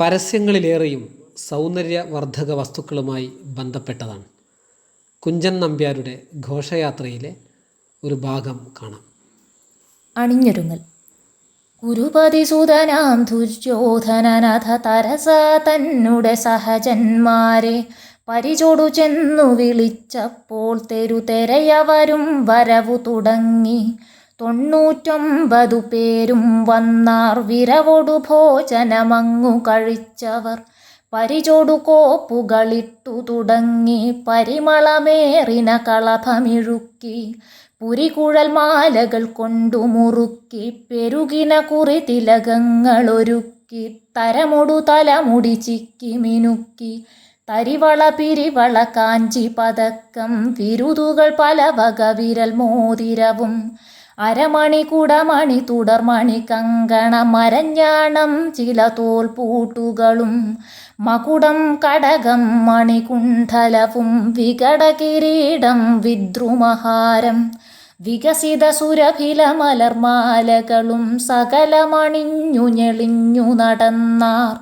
പരസ്യങ്ങളിലേറെയും സൗന്ദര്യവർദ്ധക വസ്തുക്കളുമായി ബന്ധപ്പെട്ടതാണ്. കുഞ്ചൻ നമ്പ്യാരുടെ ഘോഷയാത്രയിലെ ഒരു ഭാഗം കാണാം. അണിഞ്ഞൊരുങ്ങൽ. ഗുരുപതിസുതനാം ദുര്യോധനനഥ തരസ തന്നുടെ സഹജന്മാരെ പരിചോടു ചെന്നു വിളിച്ചപ്പോൾ തെരുതെരയവരും വരവു തുടങ്ങി. തൊണ്ണൂറ്റൊമ്പതു പേരും വന്നാർ വിരവൊടു ഭോജനമങ്ങു കഴിച്ചവർ. പരിചോടു കോപ്പുകളിട്ടു തുടങ്ങി പരിമളമേറിന കളഭമിഴുക്കി പുരികുഴൽ മാലകൾ കൊണ്ടു മുറുക്കി പെരുകിന കുറി തിലകങ്ങളൊരുക്കി തരമൊടു തലമുടി ചിക്കി മിനുക്കി തരിവള പിരിവള കാഞ്ചി പതക്കം വിരുതുകൾ പല വക വിരൽ മോതിരവും അരമണി കുടമണി തുടർമണി കങ്കണ മരഞ്ഞാണം ചില തോൽപൂട്ടുകളും. മകുടം കടകം മണികുണ്ഠലവും വികട കിരീടം വിദ്രുമഹാരം. വികസിത സുരഭില മലർമാലകളും സകലമണിഞ്ഞു ഞെളിഞ്ഞു നടന്നാർ.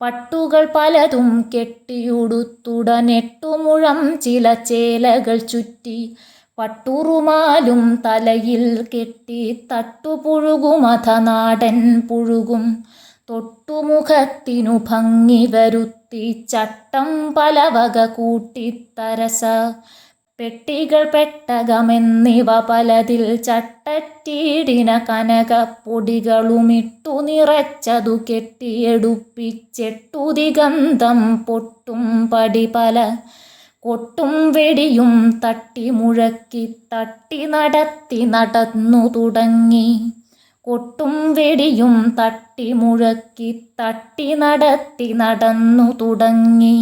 പട്ടുകൾ പലതും കെട്ടിയുടുത്തുടനെട്ടുമുഴം ചില ചേലകൾ ചുറ്റി. പട്ടുറുമാലും തലയിൽ കെട്ടി തട്ടുപുഴുകുമഥ നാടൻ പുഴുകും. തൊട്ടുമുഖത്തിനു ഭംഗി വരുത്തി ചട്ടം പലവക കൂട്ടിത്തരസ. പെട്ടികൾ പെട്ടകമെന്നിവ പലതിൽ ചട്ടറ്റീടിന കനകപ്പൊടികളുമിട്ടു നിറച്ചതു കെട്ടിയെടുപ്പിച്ചെട്ടു ദിഗന്ധം പൊട്ടും പടി പല കൊട്ടും വെടിയും തട്ടി മുഴക്കി തട്ടി നടത്തി നടന്നു തുടങ്ങി. കൊട്ടും വെടിയും തട്ടി മുഴക്കി തട്ടി നടത്തി നടന്നു തുടങ്ങി.